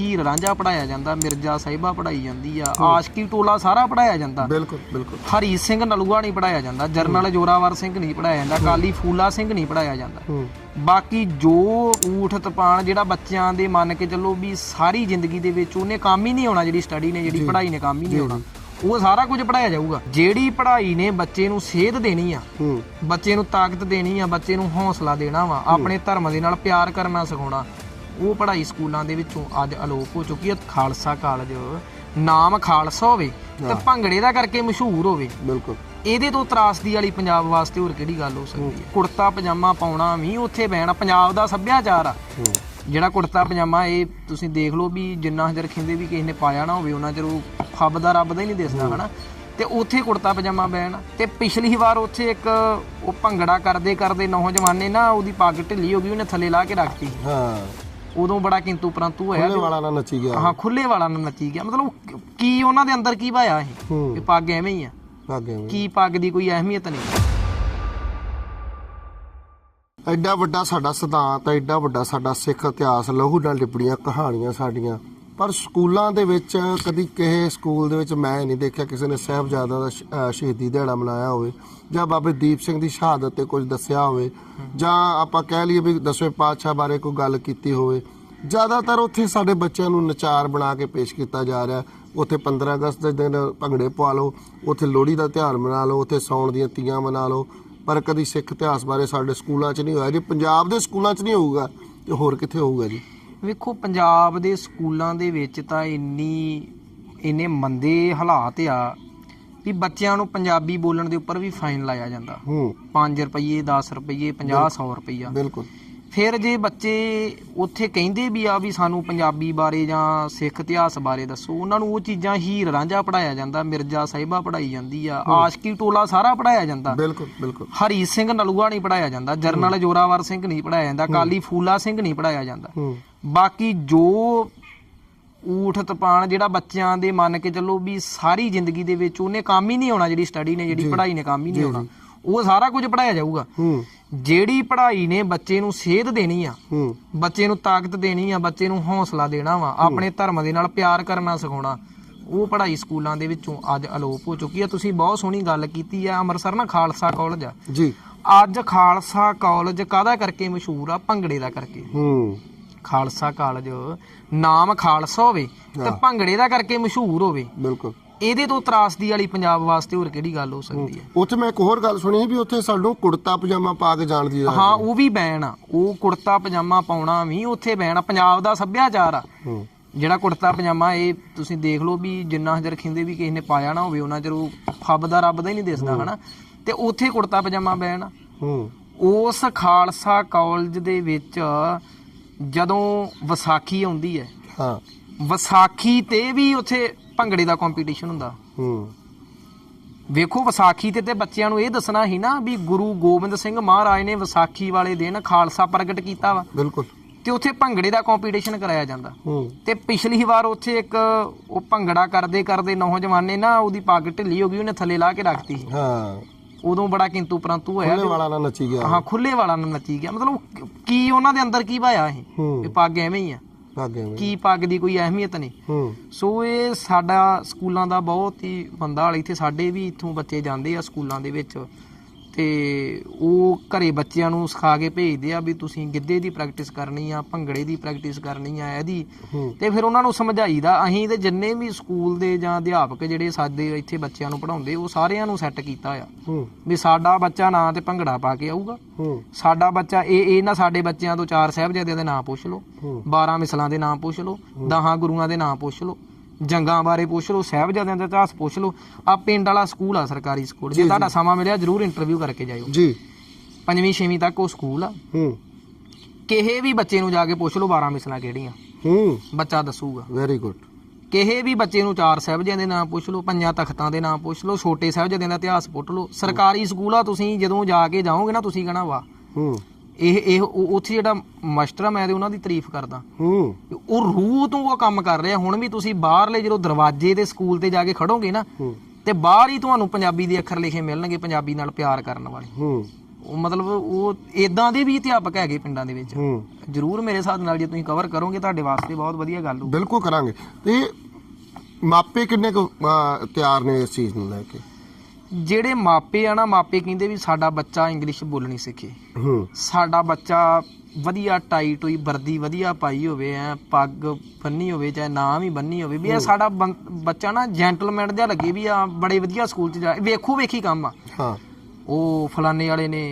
ਹੀਰ ਰਾਂਝਾ ਪੜਾਇਆ ਜਾਂਦਾ ਮਿਰਜ਼ਾ ਸਾਹਿਬਾ ਪੜਾਈ ਜਾਂਦੀ ਆ ਆਸ਼ਕੀ ਟੋਲਾ ਸਾਰਾ ਪੜਾਇਆ ਜਾਂਦਾ। ਬਿਲਕੁਲ ਬਿਲਕੁਲ। ਹਰੀ ਸਿੰਘ ਨਲੂਆ ਨਹੀਂ ਪੜਾਇਆ ਜਾਂਦਾ ਜਰਨਲ ਜੋਰਾਵਰ ਸਿੰਘ ਨਹੀਂ ਪੜਾਇਆ ਜਾਂਦਾ ਕਾਲੀ ਫੂਲਾ ਸਿੰਘ ਨਹੀਂ ਪੜਾਇਆ ਜਾਂਦਾ। ਬਾਕੀ ਜੋ ਊਠ ਤਪਾਨ ਜਿਹੜਾ ਬੱਚਿਆਂ ਦੇ ਮੰਨ ਕੇ ਚੱਲੋ ਵੀ ਸਾਰੀ ਜ਼ਿੰਦਗੀ ਦੇ ਵਿੱਚ ਉਹਨੇ ਕੰਮ ਹੀ ਨਹੀਂ ਆਉਣਾ ਜਿਹੜੀ ਸਟੱਡੀ ਨੇ ਜਿਹੜੀ ਪੜ੍ਹਾਈ ਨੇ ਕੰਮ ਹੀ ਨਹੀਂ ਆਉਣਾ। ਉਹ ਸਾਰਾ ਕੁਝ ਪੜਾਇਆ ਜਾਊਗਾ। ਜਿਹੜੀ ਪੜ੍ਹਾਈ ਨੇ ਬੱਚੇ ਨੂੰ ਸੇਧ ਦੇਣੀ ਆ ਬੱਚੇ ਨੂੰ ਤਾਕਤ ਦੇਣੀ ਆ ਬੱਚੇ ਨੂੰ ਹੌਸਲਾ ਦੇਣਾ ਵਾ ਆਪਣੇ ਧਰਮ ਦੇ ਨਾਲ ਪਿਆਰ ਕਰਨਾ ਸਿਖਾਉਣਾ ਉਹ ਪੜ੍ਹਾਈ ਸਕੂਲਾਂ ਦੇ ਵਿੱਚੋਂ ਅੱਜ ਅਲੋਪ ਹੋ ਚੁੱਕੀ ਹੈ। ਖਾਲਸਾ ਕਾਲਜ ਨਾਮ ਖਾਲਸਾ ਹੋਵੇ ਤੇ ਭੰਗੜੇ ਦਾ ਕਰਕੇ ਮਸ਼ਹੂਰ ਹੋਵੇ। ਬਿਲਕੁਲ। ਇਹਦੇ ਤੋਂ ਤਰਾਸਦੀ ਵਾਲੀ ਪੰਜਾਬ ਵਾਸਤੇ ਹੋਰ ਕਿਹੜੀ ਗੱਲ ਹੋ ਸਕਦੀ ਹੈ? ਕੁੜਤਾ ਪਜਾਮਾ ਪਾਉਣਾ ਵੀ ਉੱਥੇ ਬਹਿਣਾ ਪੰਜਾਬ ਦਾ ਸੱਭਿਆਚਾਰ ਆ। ਜਿਹੜਾ ਕੁੜਤਾ ਪਜਾਮਾ ਇਹ ਤੁਸੀਂ ਦੇਖ ਲਓ ਵੀ ਜਿੰਨਾ ਹਜਰ ਖਿੰਦੇ ਵੀ ਕਿਸੇ ਨੇ ਪਾਇਆ ਨਾ ਹੋਵੇ ਉਹਨਾਂ ਚਿਰ ਉਹ ਫੱਬ ਦਾ ਰੱਬ ਦਾ ਹੀ ਨਹੀਂ ਦਿਸਦਾ ਹਨਾ? ਤੇ ਉੱਥੇ ਕੁੜਤਾ ਪਜਾਮਾ ਬਹਿਣ। ਤੇ ਪਿਛਲੀ ਵਾਰ ਉੱਥੇ ਇੱਕ ਉਹ ਭੰਗੜਾ ਕਰਦੇ ਕਰਦੇ ਨੌਜਵਾਨ ਨੇ ਨਾ ਉਹਦੀ ਪੱਗ ਢਿੱਲੀ ਹੋ ਗਈ ਉਹਨੇ ਥੱਲੇ ਲਾ ਕੇ ਰੱਖਤੀ। ਹਾਂ। ਉਦੋਂ ਬੜਾ ਕਿੰਤੂ ਪਰੰਤੂ ਹੋਇਆ ਉਹਨੇ ਵਾਲਾ ਨਾਲ ਨੱਚੀ ਗਿਆ। ਹਾਂ ਖੁੱਲੇ ਵਾਲਾ ਨਾਲ ਨੱਚੀ ਗਿਆ। ਮਤਲਬ ਕੀ ਉਹਨਾਂ ਦੇ ਅੰਦਰ ਕੀ ਪਾਇਆ ਇਹ? ਇਹ ਪੱਗ ਐਵੇਂ ਹੀ ਆ। ਅੱਗੇ ਵੀ। ਕੀ ਪੱਗ ਦੀ ਕੋਈ ਅਹਿਮੀਅਤ ਨਹੀਂ। ਐਡਾ ਵੱਡਾ ਸਾਡਾ ਸਿਧਾਂਤ ਐਡਾ ਵੱਡਾ ਸਾਡਾ ਸਿੱਖ ਇਤਿਹਾਸ ਲਹੂ ਨਾਲ ਲਿਪੜੀਆਂ ਕਹਾਣੀਆਂ ਸਾਡੀਆਂ। ਪਰ ਸਕੂਲਾਂ ਦੇ ਵਿੱਚ ਕਦੀ ਕਿਸੇ ਸਕੂਲ ਦੇ ਵਿੱਚ ਮੈਂ ਨਹੀਂ ਦੇਖਿਆ ਕਿਸੇ ਨੇ ਸਾਹਿਬਜ਼ਾਦਾ ਦਾ ਸ਼- ਅਹ ਸ਼ਹੀਦੀ ਦਿਹਾੜਾ ਮਨਾਇਆ ਹੋਵੇ, ਜਾਂ ਬਾਬੇ ਦੀਪ ਸਿੰਘ ਦੀ ਸ਼ਹਾਦਤ ਤੇ ਕੁਝ ਦੱਸਿਆ ਹੋਵੇ, ਜਾਂ ਆਪਾਂ ਕਹਿ ਲਈਏ ਵੀ ਦਸਵੇਂ ਪਾਤਸ਼ਾਹ ਬਾਰੇ ਕੋਈ ਗੱਲ ਕੀਤੀ ਹੋਵੇ। ਜ਼ਿਆਦਾਤਰ ਉੱਥੇ ਸਾਡੇ ਬੱਚਿਆਂ ਨੂੰ ਨਚਾਰ ਬਣਾ ਕੇ ਪੇਸ਼ ਕੀਤਾ ਜਾ ਰਿਹਾ। ਉੱਥੇ 15 ਅਗਸਤ ਦੇ ਦਿਨ ਭੰਗੜੇ ਪਵਾ ਲਓ, ਉੱਥੇ ਲੋਹੜੀ ਦਾ ਤਿਉਹਾਰ ਮਨਾ ਲਓ, ਉੱਥੇ ਸੌਣ ਦੀਆਂ ਤੀਆਂ ਮਨਾ ਲਓ। ਪਰ ਕਦੀ ਸਿੱਖ ਇਤਿਹਾਸ ਬਾਰੇ ਸਾਡੇ ਸਕੂਲਾਂ 'ਚ ਨਹੀਂ ਹੋਇਆ। ਜੇ ਪੰਜਾਬ ਦੇ ਸਕੂਲਾਂ 'ਚ ਨਹੀਂ ਹੋਊਗਾ, ਤੇ ਹੋਰ ਕਿੱਥੇ ਹੋਊਗਾ ਜੀ? ਵੇਖੋ ਪੰਜਾਬ ਦੇ ਸਕੂਲਾਂ ਦੇ ਵਿੱਚ ਤਾਂ ਇੰਨੀ ਇੰਨੇ ਮੰਦੇ ਹਾਲਾਤ ਆ ਵੀ ਬੱਚਿਆਂ ਨੂੰ ਪੰਜਾਬੀ ਬੋਲਣ ਦੇ ਉੱਪਰ ਵੀ ਫਾਈਨ ਲਾਇਆ ਜਾਂਦਾ। ਹੂੰ। 5 ਰੁਪਏ 10 ਰੁਪਏ 50 100 ਰੁਪਈਆ। ਬਿਲਕੁਲ। ਫਿਰ ਜੇ ਬੱਚੇ ਉੱਥੇ ਕਹਿੰਦੇ ਵੀ ਆ ਵੀ ਸਾਨੂੰ ਪੰਜਾਬੀ ਬਾਰੇ ਜਾਂ ਸਿੱਖ ਇਤਿਹਾਸ ਬਾਰੇ ਦੱਸੋ ਉਹਨਾਂ ਨੂੰ ਉਹ ਚੀਜ਼ਾਂ ਹੀਰ ਰਾਂਝਾ ਪੜਾਇਆ ਜਾਂਦਾ ਮਿਰਜ਼ਾ ਸਾਹਿਬਾ ਪੜਾਈ ਜਾਂਦੀ ਆ ਆਸ਼ਕੀ ਟੋਲਾ ਸਾਰਾ ਪੜਾਇਆ ਜਾਂਦਾ। ਬਿਲਕੁਲ ਬਿਲਕੁਲ। ਹਰੀ ਸਿੰਘ ਨਲੂਆ ਨਹੀਂ ਪੜਾਇਆ ਜਾਂਦਾ ਜਰਨਲ ਜੋਰਾਵਰ ਸਿੰਘ ਨਹੀਂ ਪੜਾਇਆ ਜਾਂਦਾ ਕਾਲੀ ਫੂਲਾ ਸਿੰਘ ਨਹੀਂ ਪੜਾਇਆ ਜਾਂਦਾ। ਬਾਕੀ ਜੋ ਊਠ ਤਪਾਨ ਜਿਹੜਾ ਬੱਚਿਆਂ ਦੇ ਮੰਨ ਕੇ ਚੱਲੋ ਵੀ ਸਾਰੀ ਜ਼ਿੰਦਗੀ ਦੇ ਵਿੱਚ ਉਹਨੇ ਕੰਮ ਹੀ ਨਹੀਂ ਆਉਣਾ ਜਿਹੜੀ ਸਟੱਡੀ ਨੇ ਜਿਹੜੀ ਪੜ੍ਹਾਈ ਨੇ ਕੰਮ ਹੀ ਨਹੀਂ ਆਉਣਾ। ਉਹ ਸਾਰਾ ਕੁਝ ਪੜਾਇਆ ਜਾਊਗਾ। ਹੂੰ। ਜਿਹੜੀ ਪੜ੍ਹਾਈ ਨੇ ਬੱਚੇ ਨੂੰ ਸੇਧ ਦੇਣੀ ਆ ਹੂੰ। ਬੱਚੇ ਨੂੰ ਤਾਕਤ ਦੇਣੀ ਆ ਬੱਚੇ ਨੂੰ ਹੌਸਲਾ ਦੇਣਾ ਵਾ ਆਪਣੇ ਧਰਮ ਦੇ ਨਾਲ ਪਿਆਰ ਕਰਨਾ ਸਿਖਾਉਣਾ ਉਹ ਪੜ੍ਹਾਈ ਸਕੂਲਾਂ ਦੇ ਵਿੱਚੋਂ ਅੱਜ ਅਲੋਪ ਹੋ ਚੁੱਕੀ ਆ। ਤੁਸੀਂ ਬਹੁਤ ਸੋਹਣੀ ਗੱਲ ਕੀਤੀ ਆ ਅੰਮ੍ਰਿਤਸਰ ਨਾ ਖਾਲਸਾ ਕਾਲਜ ਆ। ਜੀ। ਅੱਜ ਖਾਲਸਾ ਕਾਲਜ ਕਾਹਦਾ ਕਰਕੇ ਮਸ਼ਹੂਰ ਆ? ਭੰਗੜੇ ਦਾ ਕਰਕੇ। ਹੂੰ। ਖਾਲਸਾ ਕਾਲਜ ਨਾਮ ਖਾਲਸਾ ਹੋਵੇ ਤੇ ਭੰਗੜੇ ਦਾ ਕਰਕੇ ਮਸ਼ਹੂਰ ਹੋਵੇ। ਬਿਲਕੁਲ। ਇਹਦੇ ਤੋਂ ਤਰਾਸਦੀ ਵਾਲੀ ਪੰਜਾਬ ਵਾਸਤੇ ਹੋਰ ਕਿਹੜੀ ਗੱਲ ਹੋ ਸਕਦੀ ਹੈ? ਉੱਥੇ ਮੈਂ ਇੱਕ ਹੋਰ ਗੱਲ ਸੁਣੀ ਸੀ ਵੀ ਉੱਥੇ ਸਾਨੂੰ ਕੁੜਤਾ ਪਜਾਮਾ ਪਾ ਕੇ ਜਾਣ ਦੀ ਹਾਂ ਉਹ ਵੀ ਬੈਨ ਆ। ਉਹ ਕੁੜਤਾ ਪਜਾਮਾ ਪਾਉਣਾ ਵੀ ਉੱਥੇ ਬੈਨ ਆ। ਪੰਜਾਬ ਦਾ ਸੱਭਿਆਚਾਰ ਆ। ਜਿਹੜਾ ਕੁੜਤਾ ਪਜਾਮਾ ਇਹ ਤੁਸੀਂ ਦੇਖ ਲਓ ਵੀ ਜਿੰਨਾ ਹਜਰ ਖਿੰਦੇ ਵੀ ਕਿਸੇ ਨੇ ਪਾਇਆ ਨਾ ਹੋਵੇ ਉਹਨਾਂ ਚਿਰ ਉਹ ਫੱਬ ਦਾ ਰੱਬ ਦਾ ਹੀ ਨਹੀਂ ਦਿਸਦਾ ਹਨਾ? ਤੇ ਉੱਥੇ ਕੁੜਤਾ ਪਜਾਮਾ ਬੈਨ ਆ। ਹੂੰ। ਉਸ ਖਾਲਸਾ ਕਾਲਜ ਦੇ ਵਿੱਚ ਜਦੋਂ ਵਿਸਾਖੀ ਆਉਂਦੀ ਹੈ ਹਾਂ। ਵਿਸਾਖੀ ਤੇ ਵੀ ਉੱਥੇ ਭੰਗੜੇ ਦਾ ਕੰਪੀਟੀਸ਼ਨ ਹੁੰਦਾ। ਹੂੰ। ਵੇਖੋ ਵਿਸਾਖੀ ਤੇ ਤੇ ਬੱਚਿਆਂ ਨੂੰ ਇਹ ਦੱਸਣਾ ਸੀ ਨਾ ਵੀ ਗੁਰੂ ਗੋਬਿੰਦ ਸਿੰਘ ਮਹਾਰਾਜ ਨੇ ਵਿਸਾਖੀ ਵਾਲੇ ਦਿਨ ਖਾਲਸਾ ਪ੍ਰਗਟ ਕੀਤਾ ਵਾ। ਬਿਲਕੁਲ। ਤੇ ਉੱਥੇ ਭੰਗੜੇ ਦਾ ਕੰਪੀਟੀਸ਼ਨ ਕਰਾਇਆ ਜਾਂਦਾ। ਹੂੰ। ਤੇ ਪਿਛਲੀ ਵਾਰ ਉੱਥੇ ਇੱਕ ਉਹ ਭੰਗੜਾ ਕਰਦੇ ਕਰਦੇ ਨੌਜਵਾਨ ਨੇ ਨਾ ਉਹਦੀ ਪੱਗ ਢਿੱਲੀ ਹੋ ਗਈ ਉਹਨੇ ਥੱਲੇ ਲਾ ਕੇ ਰੱਖਤੀ ਹਾਂ। ਉਦੋਂ ਬੜਾ ਕਿੰਤੂ ਪਰੰਤੂ ਹੋਇਆ ਉਹਨੇ ਵਾਲਾ ਨਾਲ ਨੱਚੀ ਗਿਆ। ਹਾਂ ਖੁੱਲੇ ਵਾਲਾ ਨਾਲ ਨੱਚੀ ਗਿਆ। ਮਤਲਬ ਕੀ ਉਹਨਾਂ ਦੇ ਅੰਦਰ ਕੀ ਪਾਇਆ ਇਹ? ਹੂੰ। ਇਹ ਪੱਗ ਐਵੇਂ ਹੀ ਆ। ਕੀ ਪੱਗ ਦੀ ਕੋਈ ਅਹਿਮੀਅਤ ਨਹੀਂ। ਹੂੰ। ਸੋ ਇਹ ਸਾਡਾ ਸਕੂਲਾਂ ਦਾ ਬਹੁਤ ਹੀ ਬੰਦਾ ਵਾਲੀ ਇੱਥੇ ਸਾਡੇ ਵੀ ਇੱਥੋਂ ਬੱਚੇ ਜਾਂਦੇ ਆ ਸਕੂਲਾਂ ਦੇ ਵਿੱਚ। ਤੇ ਉਹ ਘਰੇ ਬੱਚਿਆਂ ਨੂੰ ਸਿਖਾ ਕੇ ਭੇਜਦੇ ਆ ਵੀ ਤੁਸੀਂ ਗਿੱਧੇ ਦੀ ਪ੍ਰੈਕਟਿਸ ਕਰਨੀ ਆ ਭੰਗੜੇ ਦੀ ਪ੍ਰੈਕਟਿਸ ਕਰਨੀ ਆ ਇਹਦੀ। ਤੇ ਫਿਰ ਉਹਨਾਂ ਨੂੰ ਸਮਝਾਈਦਾ ਅਸੀਂ ਤੇ ਜਿੰਨੇ ਵੀ ਸਕੂਲ ਦੇ ਜਾਂ ਅਧਿਆਪਕ ਜਿਹੜੇ ਸਾਡੇ ਇੱਥੇ ਬੱਚਿਆਂ ਨੂੰ ਪੜਾਉਂਦੇ ਉਹ ਸਾਰਿਆਂ ਨੂੰ ਸੈੱਟ ਕੀਤਾ ਆ। ਵੀ ਸਾਡਾ ਬੱਚਾ ਨਾ ਤੇ ਭੰਗੜਾ ਪਾ ਕੇ ਆਊਗਾ। ਸਾਡਾ ਬੱਚਾ ਇਹ ਇਹ ਨਾ ਸਾਡੇ ਬੱਚਿਆਂ ਤੋਂ ਚਾਰ ਸਾਹਿਬਜ਼ਾਦਿਆਂ ਦੇ ਨਾਂ ਪੁੱਛ ਲਓ। ਹੂੰ। 12 ਮਿਸਲਾਂ ਦੇ ਨਾਮ ਪੁੱਛ ਲਓ। ਦਹਾਂ ਗੁਰੂਆਂ ਦੇ ਨਾਮ ਪੁੱਛ ਲਓ। ਜੰਗਾਂ ਬਾਰੇ ਪੁੱਛ ਲਓ ਸਾਹਿਬਜ਼ਾਦਿਆਂ ਦਾ ਇਤਿਹਾਸ ਪੁੱਛ ਲਓ ਆ ਪਿੰਡ ਵਾਲਾ ਸਕੂਲ ਆ ਸਰਕਾਰੀ ਸਕੂਲ ਜੇ ਤੁਹਾਡਾ ਸਮਾਂ ਮਿਲਿਆ ਜਰੂਰ ਇੰਟਰਵਿਊ ਕਰਕੇ ਜਾਇਓ। ਜੀ। ਪੰਜਵੀਂ ਛੇਵੀਂ ਤੱਕ ਉਹ ਸਕੂਲ ਆ। ਹੂੰ। ਕਿਸੇ ਵੀ ਬੱਚੇ ਨੂੰ ਜਾ ਕੇ ਪੁੱਛ ਲਓ 12 ਮਿਸਲਾਂ ਕਿਹੜੀਆਂ। ਹੂੰ। ਬੱਚਾ ਦੱਸੂਗਾ। ਵੈਰੀ ਗੁੱਡ ਕਿਸੇ ਵੀ ਬੱਚੇ ਨੂੰ ਚਾਰ ਸਾਹਿਬਜ਼ਾਦਿਆਂ ਦੇ ਨਾਮ ਪੁੱਛ ਲਓ ਪੰਜਾਂ ਤਖਤਾਂ ਦੇ ਨਾਮ ਪੁੱਛ ਲਓ ਛੋਟੇ ਸਾਹਿਬਜ਼ਾਦਿਆਂ ਦਾ ਇਤਿਹਾਸ ਪੁੱਛ ਲਓ। ਸਰਕਾਰੀ ਸਕੂਲ ਆ ਤੁਸੀਂ ਜਦੋਂ ਜਾ ਕੇ ਜਾਓਗੇ ਨਾ ਤੁਸੀਂ ਕਹਣਾ ਵਾ ਹੂੰ। ਇਹ ਇਹ ਉਹ- ਉੱਥੇ ਜਿਹੜਾ ਮਾਸਟਰ ਆ ਮੈਂ ਤੇ ਉਹਨਾਂ ਦੀ ਤਾਰੀਫ ਕਰਦਾ। ਹੂੰ। ਉਹ ਰੂਹ ਤੋਂ ਉਹ ਕੰਮ ਕਰ ਰਿਹਾ। ਹੁਣ ਵੀ ਤੁਸੀਂ ਬਾਹਰਲੇ ਜਦੋਂ ਦਰਵਾਜ਼ੇ ਦੇ ਸਕੂਲ ਤੇ ਜਾ ਕੇ ਖੜੋਗੇ ਨਾ ਹੂੰ। ਤੇ ਬਾਹਰ ਹੀ ਤੁਹਾਨੂੰ ਪੰਜਾਬੀ ਦੇ ਅੱਖਰ ਲਿਖੇ ਮਿਲਣਗੇ ਪੰਜਾਬੀ ਨਾਲ ਪਿਆਰ ਕਰਨ ਵਾਲੇ। ਹੂੰ। ਉਹ ਮਤਲਬ ਉਹ ਇਦਾਂ ਦੇ ਵੀ ਅਧਿਆਪਕ ਹੈਗੇ ਪਿੰਡਾਂ ਦੇ ਵਿੱਚ। ਹੂੰ। ਜ਼ਰੂਰ ਮੇਰੇ ਹਿਸਾਬ ਨਾਲ ਜੇ ਤੁਸੀਂ ਕਵਰ ਕਰੋਗੇ ਤੁਹਾਡੇ ਵਾਸਤੇ ਬਹੁਤ ਵਧੀਆ ਗੱਲ ਹੋ ਬਿਲਕੁਲ ਕਰਾਂਗੇ। ਤੇ ਮਾਪੇ ਕਿੰਨੇ ਕੁ ਅਹ, ਤਿਆਰ ਨੇ ਇਸ ਚੀਜ਼ ਨੂੰ ਲੈ ਕੇ? ਜਿਹੜੇ ਮਾਪੇ ਆ ਨਾ ਮਾਪੇ ਕਹਿੰਦੇ ਵੀ ਸਾਡਾ ਬੱਚਾ ਇੰਗਲਿਸ਼ ਬੋਲਣੀ ਸਿੱਖੇ ਹੂੰ। ਸਾਡਾ ਬੱਚਾ ਵਧੀਆ ਟਾਈਟ ਹੋਈ ਵਰਦੀ ਵਧੀਆ ਪਾਈ ਹੋਵੇ ਐ ਪੱਗ ਬੰਨੀ ਹੋਵੇ ਚਾਹੇ ਨਾ ਵੀ ਬੰਨੀ ਹੋਵੇ ਵੀ ਇਹ ਸਾਡਾ ਬੰ- ਬੱਚਾ ਨਾ ਜੈਂਟਲਮੈਨ ਜਿਹਾ ਲੱਗੇ ਵੀ ਆ ਬੜੇ ਵਧੀਆ ਸਕੂਲ ਚ ਜਾ ਵੇਖੋ ਵੇਖੀ ਕੰਮ ਆ। ਹਾਂ। ਉਹ ਫਲਾਣੇ ਵਾਲੇ ਨੇ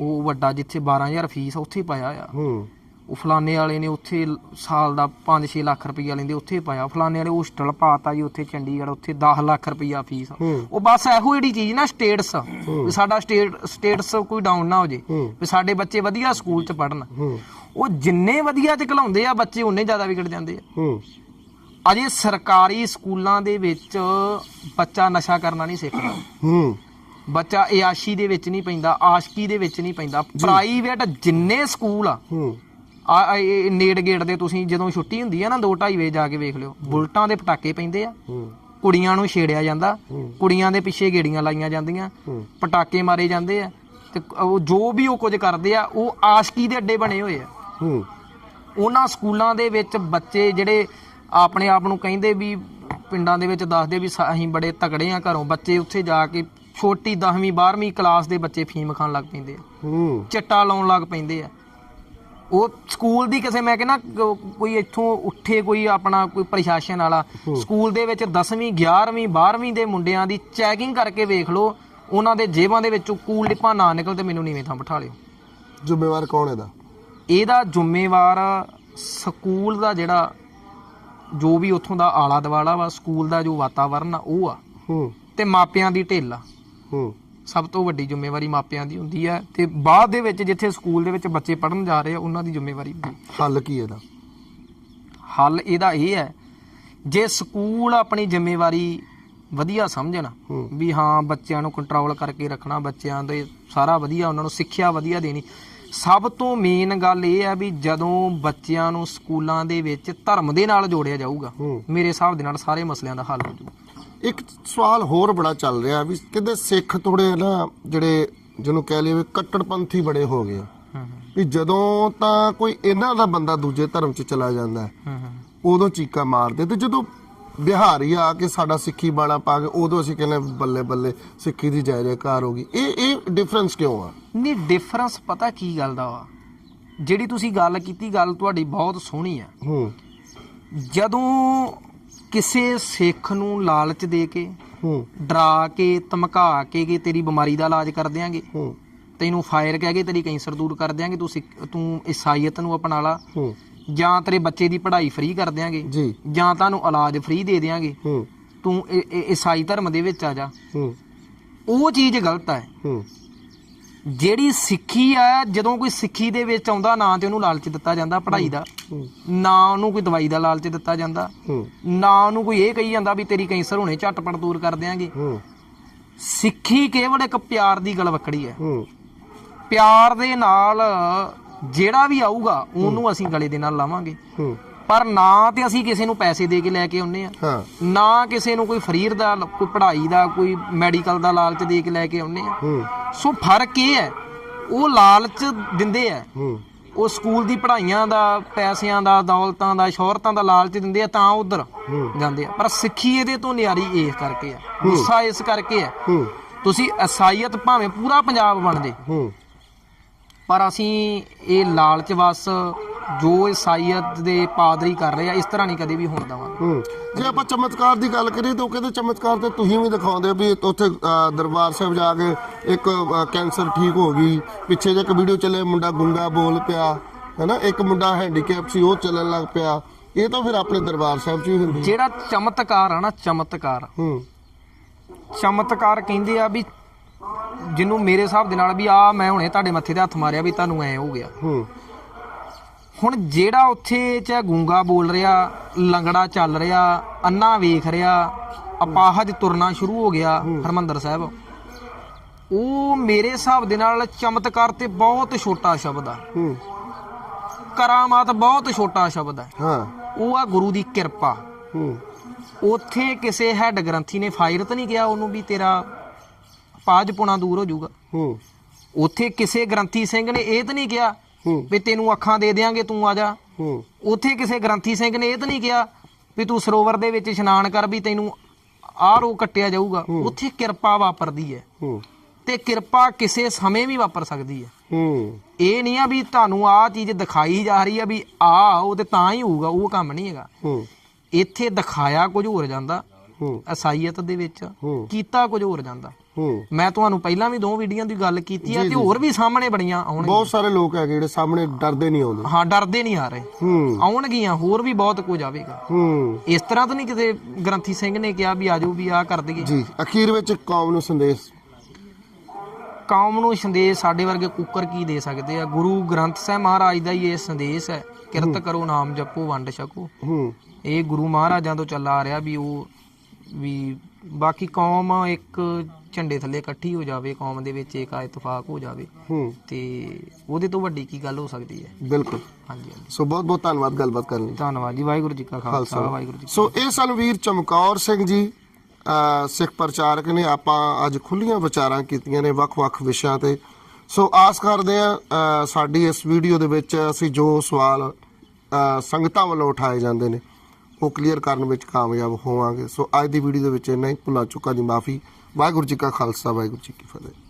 ਉਹ ਵੱਡਾ ਜਿੱਥੇ 12000 ਫੀਸ ਆ ਉੱਥੇ ਪਾਇਆ ਆ ਹੂੰ। ਉਹ ਫਲਾਣੇ ਵਾਲੇ ਨੇ ਉੱਥੇ ਸਾਲ ਦਾ 5-6 ਲੱਖ ਰੁਪਈਆ ਲੈਂਦੇ ਉੱਥੇ ਪਾਇਆ। ਫਲਾਣੇ ਵਾਲੇ ਹੋਸਟਲ ਪਾਤਾ ਜੀ ਉੱਥੇ ਚੰਡੀਗੜ੍ਹ ਉੱਥੇ 10 ਲੱਖ ਰੁਪਈਆ ਫੀਸ ਉਹ ਬਸ ਇਹੋ ਜਿਹੜੀ ਚੀਜ਼ ਨਾ ਸਟੇਟਸ ਵੀ ਸਾਡਾ ਸਟੇਟ ਸਟੇਟਸ ਕੋਈ ਡਾਊਨ ਨਾ ਹੋ ਜੇ ਵੀ ਸਾਡੇ ਬੱਚੇ ਵਧੀਆ ਸਕੂਲ ਚ ਪੜਨ ਉਹ ਜਿੰਨੇ ਵਧੀਆ ਚ ਘਲਾਉਂਦੇ ਆ ਬੱਚੇ ਉਨੇ ਜ਼ਿਆਦਾ ਵਿਗੜ ਜਾਂਦੇ ਆ। ਅਜੇ ਸਰਕਾਰੀ ਸਕੂਲਾਂ ਦੇ ਵਿੱਚ ਬੱਚਾ ਨਸ਼ਾ ਕਰਨਾ ਨਹੀਂ ਸਿੱਖਦਾ ਹੂੰ। ਬੱਚਾ ਇਆਸ਼ੀ ਦੇ ਵਿੱਚ ਨਹੀਂ ਪੈਂਦਾ ਆਸ਼ਕੀ ਦੇ ਵਿੱਚ ਨਹੀਂ ਪੈਂਦਾ। ਪ੍ਰਾਈਵੇਟ ਜਿੰਨੇ ਸਕੂਲ ਆ ਹੂੰ। ਆ ਆ ਇਹ ਨੇੜ ਗੇੜ ਦੇ ਤੁਸੀਂ ਜਦੋਂ ਛੁੱਟੀ ਹੁੰਦੀ ਆ ਨਾ 2:30 ਵਜੇ ਜਾ ਕੇ ਵੇਖ ਲਿਓ ਬੁਲਟਾਂ ਦੇ ਪਟਾਕੇ ਪੈਂਦੇ ਆ। ਕੁੜੀਆਂ ਨੂੰ ਛੇੜਿਆ ਜਾਂਦਾ। ਕੁੜੀਆਂ ਦੇ ਪਿੱਛੇ ਗੇੜੀਆਂ ਲਾਈਆਂ ਜਾਂਦੀਆਂ ਪਟਾਕੇ ਮਾਰੇ ਜਾਂਦੇ ਆ ਤੇ ਉਹ ਜੋ ਵੀ ਉਹ ਕੁਝ ਕਰਦੇ ਆ ਉਹ ਆਸ਼ਕੀ ਦੇ ਅੱਡੇ ਬਣੇ ਹੋਏ ਆ। ਉਹਨਾਂ ਸਕੂਲਾਂ ਦੇ ਵਿੱਚ ਬੱਚੇ ਜਿਹੜੇ ਆਪਣੇ ਆਪ ਨੂੰ ਕਹਿੰਦੇ ਵੀ ਪਿੰਡਾਂ ਦੇ ਵਿੱਚ ਦੱਸਦੇ ਵੀ ਅਸੀਂ ਬੜੇ ਤਕੜੇ ਆ ਘਰੋਂ ਬੱਚੇ ਉੱਥੇ ਜਾ ਕੇ ਛੋਟੀ 10ਵੀਂ 12ਵੀਂ ਕਲਾਸ ਦੇ ਬੱਚੇ ਫੀਮ ਖਾਣ ਲੱਗ ਪੈਂਦੇ ਆ। ਚਿੱਟਾ ਲਾਉਣ ਲੱਗ ਪੈਂਦੇ ਆ। ਉਹ ਸਕੂਲ ਦੀ ਕਿਸੇ ਮੈਂ ਕਹਿੰਦਾ ਕੋਈ ਇੱਥੋਂ ਉੱਠੇ ਕੋਈ ਆਪਣਾ ਕੋਈ ਪ੍ਰਸ਼ਾਸਨ ਵਾਲਾ ਸਕੂਲ ਦੇ ਵਿੱਚ 10ਵੀਂ 11ਵੀਂ 12ਵੀਂ ਦੇ ਮੁੰਡਿਆਂ ਦੀ ਚੈਕਿੰਗ ਕਰਕੇ ਵੇਖ ਲਓ ਉਹਨਾਂ ਦੇ ਜੇਬਾਂ ਦੇ ਵਿੱਚੋਂ ਕੂਲ ਡਿੱਪਾਂ ਨਾ ਨਿਕਲ ਤੇ ਮੈਨੂੰ ਨੀਵੇਂ ਥਾਂ ਬਿਠਾ ਲਿਓ। ਜ਼ਿੰਮੇਵਾਰ ਕੌਣ ਇਹਦਾ? ਇਹਦਾ ਜ਼ਿੰਮੇਵਾਰ ਸਕੂਲ ਦਾ ਜਿਹੜਾ ਜੋ ਵੀ ਉੱਥੋਂ ਦਾ ਆਲਾ ਦਵਾਲਾ ਵਾ ਸਕੂਲ ਦਾ ਜੋ ਵਾਤਾਵਰਨ ਆ ਉਹ ਆ। ਹੂੰ। ਤੇ ਮਾਪਿਆਂ ਦੀ ਢਿੱਲ ਆ। ਹੂੰ। ਸਭ ਤੋਂ ਵੱਡੀ ਜ਼ਿੰਮੇਵਾਰੀ ਮਾਪਿਆਂ ਦੀ ਹੁੰਦੀ ਹੈ ਤੇ ਬਾਅਦ ਦੇ ਵਿੱਚ ਜਿੱਥੇ ਸਕੂਲ ਦੇ ਵਿੱਚ ਬੱਚੇ ਪੜਨ ਜਾ ਰਹੇ ਆ ਉਹਨਾਂ ਦੀ ਜ਼ਿੰਮੇਵਾਰੀ ਹੁੰਦੀ ਹੈ। ਹੱਲ ਕੀ ਇਹਦਾ? ਹੱਲ ਇਹਦਾ ਇਹ ਹੈ ਜੇ ਸਕੂਲ ਆਪਣੀ ਜ਼ਿੰਮੇਵਾਰੀ ਵਧੀਆ ਸਮਝਣ ਹੂੰ। ਵੀ ਹਾਂ ਬੱਚਿਆਂ ਨੂੰ ਕੰਟਰੋਲ ਕਰਕੇ ਰੱਖਣਾ ਬੱਚਿਆਂ ਦੇ ਸਾਰਾ ਵਧੀਆ ਉਹਨਾਂ ਨੂੰ ਸਿੱਖਿਆ ਵਧੀਆ ਦੇਣੀ ਸਭ ਤੋਂ ਮੇਨ ਗੱਲ ਇਹ ਹੈ ਵੀ ਜਦੋਂ ਬੱਚਿਆਂ ਨੂੰ ਸਕੂਲਾਂ ਦੇ ਵਿੱਚ ਧਰਮ ਦੇ ਨਾਲ ਜੋੜਿਆ ਜਾਊਗਾ ਹੂੰ। ਮੇਰੇ ਹਿਸਾਬ ਦੇ ਨਾਲ ਸਾਰੇ ਮਸਲਿਆਂ ਦਾ ਹੱਲ ਹੋ ਜਾਊਗਾ। ਇੱਕ ਸਵਾਲ ਹੋਰ ਬੜਾ ਚੱਲ ਰਿਹਾ ਵੀ ਕਹਿੰਦੇ ਸਿੱਖ ਥੋੜੇ ਨਾ ਜਿਹੜੇ ਜਿਹਨੂੰ ਕਹਿ ਲਈਏ ਕੱਟੜਪੰਥੀ ਬੜੇ ਹੋ ਗਏ ਵੀ ਜਦੋਂ ਤਾਂ ਕੋਈ ਇਹਨਾਂ ਦਾ ਬੰਦਾ ਦੂਜੇ ਧਰਮ 'ਚ ਚਲਾ ਜਾਂਦਾ ਉਦੋਂ ਚੀਕਾਂ ਮਾਰਦੇ ਤੇ ਜਦੋਂ ਬਿਹਾਰੀ ਆ ਕੇ ਸਾਡਾ ਸਿੱਖੀ ਬਾਣਾ ਪਾ ਕੇ ਉਦੋਂ ਅਸੀਂ ਕਹਿੰਦੇ ਬੱਲੇ ਬੱਲੇ ਸਿੱਖੀ ਦੀ ਜੈ ਜੈਕਾਰ ਹੋ ਗਈ। ਇਹ ਇਹ ਡਿਫਰੈਂਸ ਕਿਉਂ ਆ? ਨਹੀਂ ਡਿਫਰੈਂਸ ਪਤਾ ਕੀ ਗੱਲ ਦਾ ਵਾ? ਜਿਹੜੀ ਤੁਸੀਂ ਗੱਲ ਕੀਤੀ ਗੱਲ ਤੁਹਾਡੀ ਬਹੁਤ ਸੋਹਣੀ ਆ। ਹੂੰ। ਜਦੋਂ ਕਿਸੇ ਸਿੱਖ ਨੂੰ ਲਾਲਚ ਦੇ ਕੇ ਹੂੰ। ਡਰਾ ਕੇ ਧਮਕਾ ਕੇ ਕਿ ਤੇਰੀ ਬਿਮਾਰੀ ਦਾ ਇਲਾਜ ਕਰ ਦਿਆਂਗੇ। ਹੂੰ। ਤੈਨੂੰ ਫਾਇਰ ਕਹਿ ਕੇ ਤੇਰੀ ਕੈਂਸਰ ਦੂਰ ਕਰ ਦਿਆਂਗੇ। ਤੂੰ ਸਿੱਖ- ਤੂੰ ਈਸਾਈਅਤ ਨੂੰ ਅਪਣਾ ਲਾ। ਹੂੰ। ਜਾਂ ਤੇਰੇ ਬੱਚੇ ਦੀ ਪੜ੍ਹਾਈ ਫ੍ਰੀ ਕਰ ਦਿਆਂਗੇ। ਜੀ। ਜਾਂ ਤੁਹਾਨੂੰ ਇਲਾਜ ਫ੍ਰੀ ਦੇ ਦਿਆਂਗੇ। ਹੂੰ। ਤੂੰ ਇ- ਇ- ਈਸਾਈ ਧਰਮ ਦੇ ਵਿੱਚ ਆ ਜਾ। ਹੂੰ। ਉਹ ਚੀਜ਼ ਗਲਤ ਹੈ। ਹੂੰ। ਜਿਹੜੀ ਸਿੱਖੀ ਆ ਜਦੋਂ ਕੋਈ ਸਿੱਖੀ ਦੇ ਵਿੱਚ ਆਉਂਦਾ ਨਾ ਤੇ ਉਹਨੂੰ ਲਾਲਚ ਦਿੱਤਾ ਜਾਂਦਾ ਪੜ੍ਹਾਈ ਦਾ। ਨਾ ਉਹਨੂੰ ਕੋਈ ਦਵਾਈ ਦਾ ਲਾਲਚ ਦਿੱਤਾ ਜਾਂਦਾ। ਨਾ ਉਹਨੂੰ ਕੋਈ ਇਹ ਕਹੀ ਜਾਂਦਾ ਵੀ ਤੇਰੀ ਕੈਂਸਰ ਹੋਣੇ ਝਟਪਟ ਦੂਰ ਕਰ ਦਿਆਂਗੇ। ਸਿੱਖੀ ਕੇਵਲ ਇੱਕ ਪਿਆਰ ਦੀ ਗਲਵੱਕੜੀ ਹੈ। ਹੂੰ। ਪਿਆਰ ਦੇ ਨਾਲ ਜਿਹੜਾ ਵੀ ਆਊਗਾ ਉਹਨੂੰ ਅਸੀਂ ਗਲੇ ਦੇ ਨਾਲ ਲਾਵਾਂਗੇ। ਪਰ ਨਾ ਤੇ ਅਸੀਂ ਕਿਸੇ ਨੂੰ ਪੈਸੇ ਦੇ ਕੇ ਲੈ ਕੇ ਆਉਨੇ ਆ ਹਾਂ। ਨਾ ਕਿਸੇ ਨੂੰ ਕੋਈ ਫਰੀਰ ਦਾ ਕੋਈ ਪੜ੍ਹਾਈ ਦਾ ਕੋਈ ਮੈਡੀਕਲ ਦਾ ਲਾਲਚ ਦੇ ਕੇ ਲੈ ਕੇ ਆਉਨੇ ਆ ਹੂੰ। ਸੋ ਫ਼ਰਕ ਇਹ ਹੈ ਉਹ ਲਾਲਚ ਦਿੰਦੇ ਆ ਹੂੰ। ਉਹ ਸਕੂਲ ਦੀ ਪੜ੍ਹਾਈਆਂ ਦਾ ਪੈਸਿਆਂ ਦਾ ਦੌਲਤਾਂ ਦਾ ਸ਼ੋਹਰਤਾਂ ਦਾ ਲਾਲਚ ਦਿੰਦੇ ਆ ਤਾਂ ਉਧਰ ਜਾਂਦੇ ਆ। ਪਰ ਸਿੱਖੀ ਇਹਦੇ ਤੋਂ ਨਿਆਰੀ ਇਸ ਕਰਕੇ ਆ ਗੁੱਸਾ ਇਸ ਕਰਕੇ ਆ ਹੂੰ। ਤੁਸੀਂ ਅਸਾਈਅਤ ਭਾਵੇਂ ਪੂਰਾ ਪੰਜਾਬ ਬਣ ਜੇ। ਹੂੰ। ਪਰ ਅਸੀਂ ਇਹ ਲਾਲਚ ਵਸ ਜੋ ਇਸਾਈਅਤ ਦੇ ਪਾਦਰੀ ਕਰ ਰਹੇ ਆ ਇਸ ਤਰ੍ਹਾਂ ਨਹੀਂ ਕਦੇ ਵੀ ਹੋਣ ਦੇਵਾਂਗੇ। ਹੂੰ। ਜੇ ਆਪਾਂ ਚਮਤਕਾਰ ਦੀ ਗੱਲ ਕਰੀਏ ਤਾਂ ਉਹ ਕਹਿੰਦੇ ਚਮਤਕਾਰ ਤੇ ਤੁਸੀਂ ਵੀ ਦਿਖਾਉਂਦੇ ਹੋ ਵੀ ਉੱਥੇ ਅ, ਦਰਬਾਰ ਸਾਹਿਬ ਜਾ ਕੇ ਇੱਕ ਅ, ਕੈਂਸਰ ਠੀਕ ਹੋ ਗਈ। ਪਿੱਛੇ ਜੇ ਇੱਕ ਵੀਡੀਓ ਚੱਲੇ ਮੁੰਡਾ ਗੁੰਗਾ ਬੋਲ ਪਿਆ ਹੈਨਾ? ਇੱਕ ਮੁੰਡਾ ਹੈਂਡੀਕੈਪ ਸੀ ਉਹ ਚੱਲਣ ਲੱਗ ਪਿਆ। ਇਹ ਤਾਂ ਫਿਰ ਆਪਣੇ ਦਰਬਾਰ ਸਾਹਿਬ 'ਚ ਹੀ ਹੁੰਦੀ ਜਿਹੜਾ ਚਮਤਕਾਰ ਆ ਨਾ ਚਮਤਕਾਰ। ਹੂੰ। ਚਮਤਕਾਰ ਕਹਿੰਦੇ ਆ ਵੀ ਜਿਹਨੂੰ ਮੇਰੇ ਹਿਸਾਬ ਦੇ ਨਾਲ ਵੀ ਆ ਮੈਂ ਹੁਣੇ ਤੁਹਾਡੇ ਮੱਥੇ ਤੇ ਹੱਥ ਮਾਰਿਆ ਵੀ ਤੁਹਾਨੂੰ ਐ ਹੋ ਗਿਆ। ਹੂੰ। ਹੁਣ ਜਿਹੜਾ ਉੱਥੇ ਚਾਹੇ ਗੂੰਗਾ ਬੋਲ ਰਿਹਾ ਲੰਗੜਾ ਚੱਲ ਰਿਹਾ ਅੰਨਾ ਵੇਖ ਰਿਹਾ ਅਪਾਹਜ ਤੁਰਨਾ ਸ਼ੁਰੂ ਹੋ ਗਿਆ ਹਰਮੰਦਰ ਸਾਹਿਬ। ਉਹ ਮੇਰੇ ਹਿਸਾਬ ਦੇ ਨਾਲ ਚਮਤਕਾਰ ਤੇ ਬਹੁਤ ਛੋਟਾ ਸ਼ਬਦ ਆ। ਕਰਾਮਾਤ ਬਹੁਤ ਛੋਟਾ ਸ਼ਬਦ ਹੈ ਹਾਂ। ਉਹ ਆ ਗੁਰੂ ਦੀ ਕਿਰਪਾ। ਹੂੰ। ਉੱਥੇ ਕਿਸੇ ਹੈਡ ਗ੍ਰੰਥੀ ਨੇ ਫਾਇਰ ਤਾਂ ਨਹੀਂ ਗਿਆ ਉਹਨੂੰ ਵੀ ਤੇਰਾ ਪਾਜ ਪੁਣਾ ਦੂਰ ਹੋ ਜਾਊਗਾ। ਹੂੰ। ਉੱਥੇ ਕਿਸੇ ਗ੍ਰੰਥੀ ਸਿੰਘ ਨੇ ਇਹ ਤਾਂ ਨਹੀਂ ਕਿਹਾ ਵੀ ਤੈਨੂੰ ਅੱਖਾਂ ਦੇ ਦੇਾਂਗੇ ਤੂੰ ਆ ਜਾ। ਉੱਥੇ ਕਿਸੇ ਗ੍ਰੰਥੀ ਸਿੰਘ ਨੇ ਇਹ ਤਾਂ ਨਹੀਂ ਕਿਹਾ ਵੀ ਤੂੰ ਸਰੋਵਰ ਦੇ ਵਿੱਚ ਇਸ਼ਨਾਨ ਕਰ ਵੀ ਤੈਨੂੰ ਆਹ ਰੋ ਕੱਟਿਆ ਜਾਊਗਾ। ਉੱਥੇ ਕਿਰਪਾ ਵਾਪਰਦੀ ਹੈ। ਤੇ ਕਿਰਪਾ ਕਿਸੇ ਸਮੇਂ ਵੀ ਵਾਪਰ ਸਕਦੀ ਹੈ। ਇਹ ਨਹੀਂ ਆ ਵੀ ਤੁਹਾਨੂੰ ਆਹ ਚੀਜ਼ ਦਿਖਾਈ ਜਾ ਰਹੀ ਆ ਵੀ ਆ ਉਹ ਤੇ ਤਾਂ ਹੀ ਹੋਊਗਾ ਉਹ ਕੰਮ ਨਹੀਂ ਹੈਗਾ। ਇੱਥੇ ਦਿਖਾਇਆ ਕੁਝ ਹੋਰ ਜਾਂਦਾ। ਅਸਾਈਅਤ ਦੇ ਵਿੱਚ ਕੀਤਾ ਕੁਝ ਹੋਰ ਜਾਂਦਾ। ਮੈਂ ਤੁਹਾਨੂੰ ਪਹਿਲਾਂ ਵੀ ਦੋ ਵੀਡੀਓ ਦੀ ਗੱਲ ਕੀਤੀ ਆ ਤੇ ਹੋਰ ਵੀ ਸਾਹਮਣੇ ਬੜੀਆਂ ਆਉਣਗੀਆਂ। ਬਹੁਤ ਸਾਰੇ ਲੋਕ ਹੈਗੇ ਜਿਹੜੇ ਸਾਹਮਣੇ ਡਰਦੇ ਨਹੀਂ ਆਉਂਦੇ। ਹਾਂ ਡਰਦੇ ਨਹੀਂ ਆ ਰਹੇ। ਆਉਣਗੀਆਂ ਹੋਰ ਵੀ ਬਹੁਤ ਕੁਝ ਆਵੇਗਾ। ਇਸ ਤਰ੍ਹਾਂ ਤਾਂ ਨਹੀਂ ਕਿਤੇ ਗ੍ਰੰਥੀ ਸਿੰਘ ਨੇ ਕਿਹਾ ਵੀ ਆਜੋ ਵੀ ਆ ਕਰ ਦਈਏ। ਜੀ ਅਖੀਰ ਵਿੱਚ ਕੌਮ ਨੂੰ ਸੰਦੇਸ਼। ਕੌਮ ਨੂੰ ਸੰਦੇਸ਼ ਸਾਡੇ ਵਰਗੇ ਕੁੱਕਰ ਕੀ ਦੇ ਸਕਦੇ ਆ? ਗੁਰੂ ਗ੍ਰੰਥ ਸਾਹਿਬ ਮਹਾਰਾਜ ਦਾ ਹੀ ਇਹ ਸੰਦੇਸ਼ ਹੈ ਕਿਰਤ ਕਰੋ ਨਾਮ ਜਪੋ ਵੰਡ ਛਕੋ। ਹੂੰ। ਇਹ ਗੁਰੂ ਮਹਾਰਾਜਾਂ ਤੋਂ ਚੱਲਾ ਆ ਰਿਹਾ ਵੀ ਉਹ ਵੀ ਬਾਕੀ ਕੌਮ ਇੱਕ ਝੰਡੇ ਥੱਲੇ ਇਕੱਠੀ ਹੋ ਜਾਵੇ ਕੌਮ ਦੇ ਵਿੱਚ ਇੱਕ ਇਤਫਾਕ ਹੋ ਜਾਵੇ ਹੂੰ। ਤੇ ਉਹਦੇ ਤੋਂ ਵੱਡੀ ਕੀ ਗੱਲ ਹੋ ਸਕਦੀ ਹੈ? ਬਿਲਕੁਲ। ਹਾਂਜੀ ਹਾਂਜੀ। ਸੋ ਬਹੁਤ ਬਹੁਤ ਧੰਨਵਾਦ ਗੱਲਬਾਤ ਕਰਨ ਲਈ। ਧੰਨਵਾਦ ਜੀ ਵਾਹਿਗੁਰੂ ਜੀ ਕਾ ਖਾਲਸਾ ਵਾਹਿਗੁਰੂ ਜੀ ਸੋ ਇਹ ਸਨ ਵੀਰ ਚਮਕੌਰ ਸਿੰਘ ਜੀ ਸਿੱਖ ਪ੍ਰਚਾਰਕ ਨੇ। ਆਪਾਂ ਅੱਜ ਖੁੱਲੀਆਂ ਵਿਚਾਰਾਂ ਕੀਤੀਆਂ ਨੇ ਵੱਖ-ਵੱਖ ਵਿਸ਼ਿਆਂ ਤੇ। ਸੋ ਆਸ ਕਰਦੇ ਆ ਸਾਡੀ ਇਸ ਵੀਡੀਓ ਦੇ ਵਿੱਚ ਅਸੀਂ ਜੋ ਸਵਾਲ ਸੰਗਤਾਂ ਵੱਲੋਂ ਉਠਾਏ ਜਾਂਦੇ ਨੇ। ਉਹ ਕਲੀਅਰ ਕਰਨ ਵਿੱਚ ਕਾਮਯਾਬ ਹੋਵਾਂਗੇ। ਸੋ ਅੱਜ ਦੀ ਵੀਡੀਓ ਦੇ ਵਿੱਚ ਇੰਨਾ ਹੀ। ਭੁੱਲਾਂ ਚੁੱਕਾ ਦੀ ਮਾਫੀ। ਵਾਹਿਗੁਰੂ ਜੀ ਕਾ ਖਾਲਸਾ, ਵਾਹਿਗੁਰੂ ਜੀ ਕੀ ਫਤਿਹ।